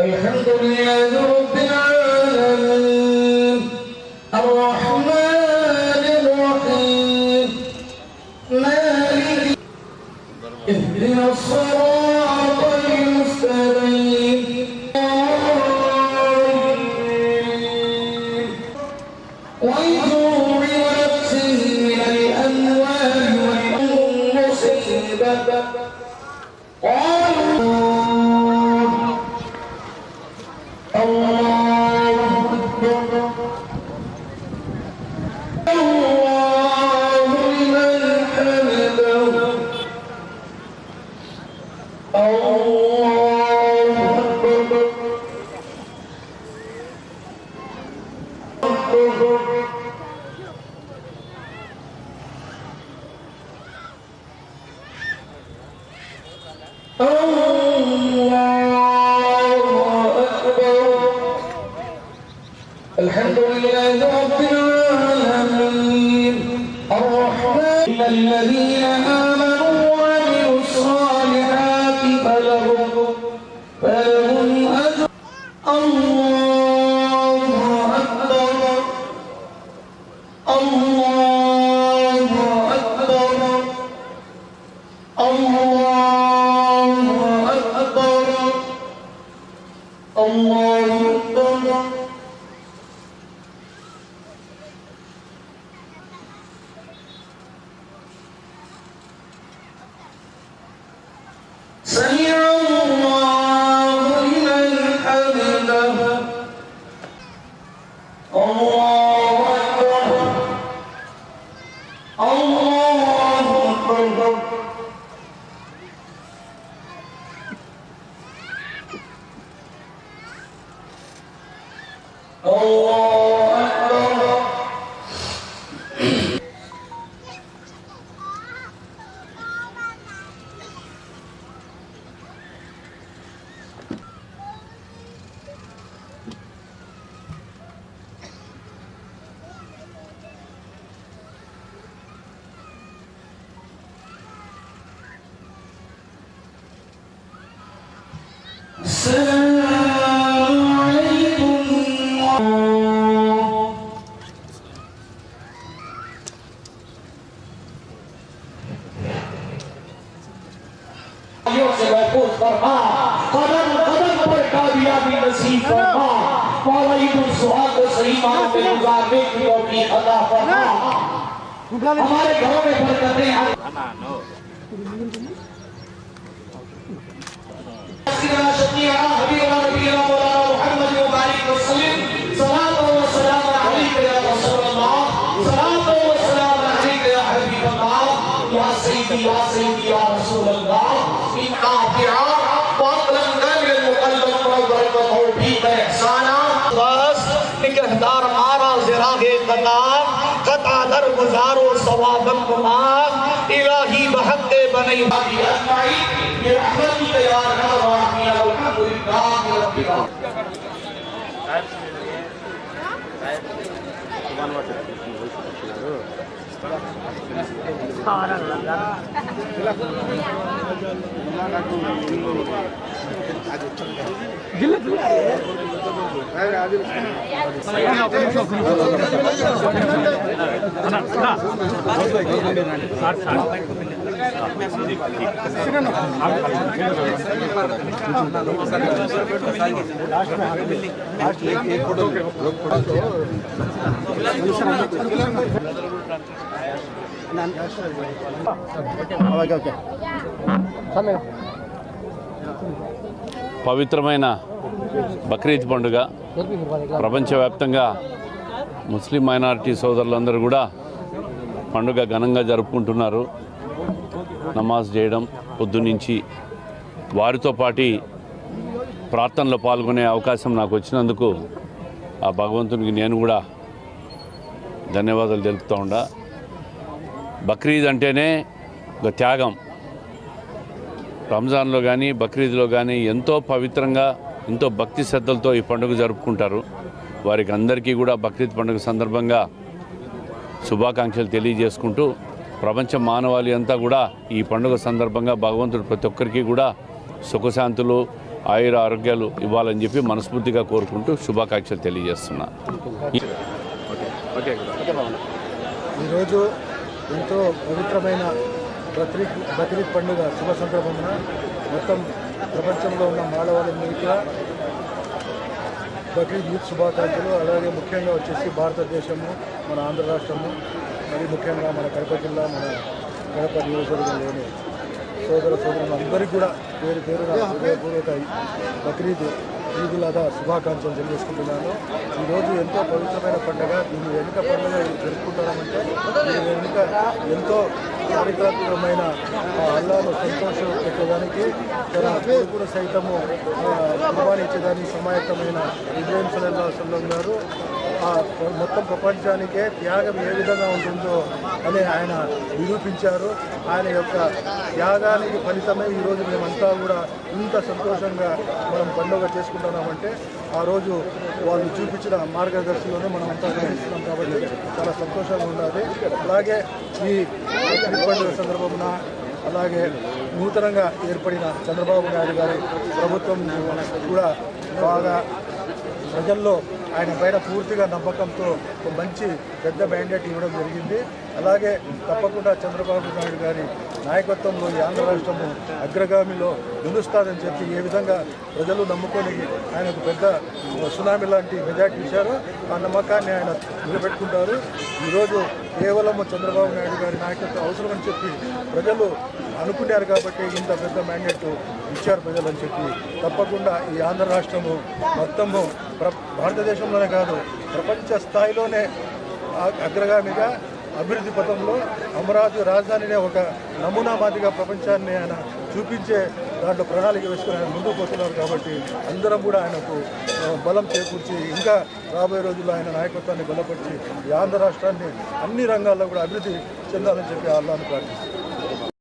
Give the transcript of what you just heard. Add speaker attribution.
Speaker 1: الحمد لله الرحيم. مالك اهدنا الصراط الله أكبر الحمد لله رب العالمين. الله
Speaker 2: Seven. نصیب فرما۔ مولای بن سوال کو صحیح ماں میں گزار بے کی توفیق عطا فرما۔ ہمارے گھروں میں برکتیں ہیں۔ سیدنا شکی حرام حبیب اللہ نبی اللہ مولانا محمد مبارک وسلم۔ سلام و سلام علیکہ یا رسول اللہ۔ سلام و سلام علیکہ یا حبیب اللہ۔ یا سیدی یا سیدی یا बिकहदार मारा जिरागे कतार कता दर गुजारो सवाबन गुमार इलाही बहते बनई सारा ఓకే ఓకే సమయం
Speaker 3: పవిత్రమైన బక్రీద్ పండుగ. ప్రపంచవ్యాప్తంగా ముస్లిం మైనారిటీ సోదరులందరూ కూడా పండుగ ఘనంగా జరుపుకుంటున్నారు. నమాజ్ చేయడం పొద్దునుంచి వారితో పాటి ప్రార్థనలో పాల్గొనే అవకాశం నాకు వచ్చినందుకు ఆ భగవంతునికి నేను కూడా ధన్యవాదాలు తెలుపుతూ ఉండా. బక్రీద్ అంటేనే ఒక త్యాగం. రంజాన్లో కానీ బక్రీద్లో కానీ ఎంతో పవిత్రంగా ఎంతో భక్తి శ్రద్ధలతో ఈ పండుగ జరుపుకుంటారు. వారికి అందరికీ కూడా బక్రీద్ పండుగ సందర్భంగా శుభాకాంక్షలు తెలియజేసుకుంటూ ప్రపంచ మానవాళి అంతా కూడా ఈ పండుగ సందర్భంగా భగవంతుడు ప్రతి ఒక్కరికి కూడా సుఖశాంతులు ఆయుర ఆరోగ్యాలు ఇవ్వాలని చెప్పి మనస్ఫూర్తిగా కోరుకుంటూ శుభాకాంక్షలు తెలియజేస్తున్నా.
Speaker 4: ఈరోజు ఎంతో పవిత్రమైన బక్రీద్ బక్రీద్ పండుగ శుభ సందర్భమున మొత్తం ప్రపంచంలో ఉన్న మానవాళ్ళందరికీ బక్రీద్ ఈద్ శుభాకాంక్షలు. అలాగే ముఖ్యంగా వచ్చేసి భారతదేశము మన ఆంధ్ర రాష్ట్రము మరి ముఖ్యంగా మన కడప జిల్లా మన కడప నియోజకవర్గంలోని సోదర సోదరులు అందరికీ కూడా పేరు పేరు హృదయపూర్వక బక్రీద్ ఈదులాదా శుభాకాంక్షలు తెలియజేసుకుంటున్నాను. ఈరోజు ఎంతో పవిత్రమైన పండుగ. దీని వెనుక పండుగ జరుపుకుంటామంటే దీని వెనుక ఎంతో చారిత్రాత్మకమైన అల్లాను సంతోషం పెట్టడానికి తన కొడుకును సైతము కుర్బానీ సమాయత్తమైన విజయం సలహా సల్లం గారు మొత్తం ప్రపంచానికే త్యాగం ఏ విధంగా ఉంటుందో అని ఆయన నిరూపించారు. ఆయన యొక్క త్యాగానికి ఫలితమే ఈరోజు మేమంతా కూడా ఇంత సంతోషంగా మనం పండుగ చేసుకుంటున్నామంటే ఆ రోజు వాళ్ళు చూపించిన మార్గదర్శిలోనే మనం అంతా గ్రహిస్తున్నాం కాబట్టి చాలా సంతోషంగా ఉన్నది అలాగే ఈ పండుగ సందర్భమున అలాగే నూతనంగా ఏర్పడిన చంద్రబాబు నాయుడు గారి ప్రభుత్వం కూడా బాగా ప్రజల్లో ఆయన పైన పూర్తిగా నమ్మకంతో ఒక మంచి పెద్ద మ్యాండేట్ ఇవ్వడం జరిగింది. అలాగే తప్పకుండా చంద్రబాబు నాయుడు గారి నాయకత్వంలో ఈ ఆంధ్ర రాష్ట్రము అగ్రగామిలో నిలుస్తాదని చెప్పి ఏ విధంగా ప్రజలు నమ్ముకొని ఆయనకు పెద్ద సునామీ లాంటి మెజార్టీ ఇచ్చారో ఆ నమ్మకాన్ని ఆయన నిలబెట్టుకుంటారు. ఈరోజు కేవలం చంద్రబాబు నాయుడు గారి నాయకత్వం అవసరం అని చెప్పి ప్రజలు అనుకున్నారు కాబట్టి ఇంత పెద్ద మ్యాండేట్ ఇచ్చారు ప్రజలని చెప్పి తప్పకుండా ఈ ఆంధ్ర రాష్ట్రము మొత్తము భారతదేశంలోనే కాదు ప్రపంచ స్థాయిలోనే అగ్రగామిగా అభివృద్ధి పథంలో అమరావతి రాజధానినే ఒక నమూనా మాదిరిగా ప్రపంచాన్ని ఆయన చూపించే దాంట్లో ప్రణాళిక వేసుకుని ఆయన ముందుకు పోతున్నారు కాబట్టి అందరం కూడా ఆయనకు బలం చేకూర్చి ఇంకా రాబోయే రోజుల్లో ఆయన నాయకత్వాన్ని బలపరిచి ఈ ఆంధ్ర రాష్ట్రాన్ని అన్ని రంగాల్లో కూడా అభివృద్ధి చెందాలని చెప్పి అల్లాను ప్రార్థిస్తున్నాను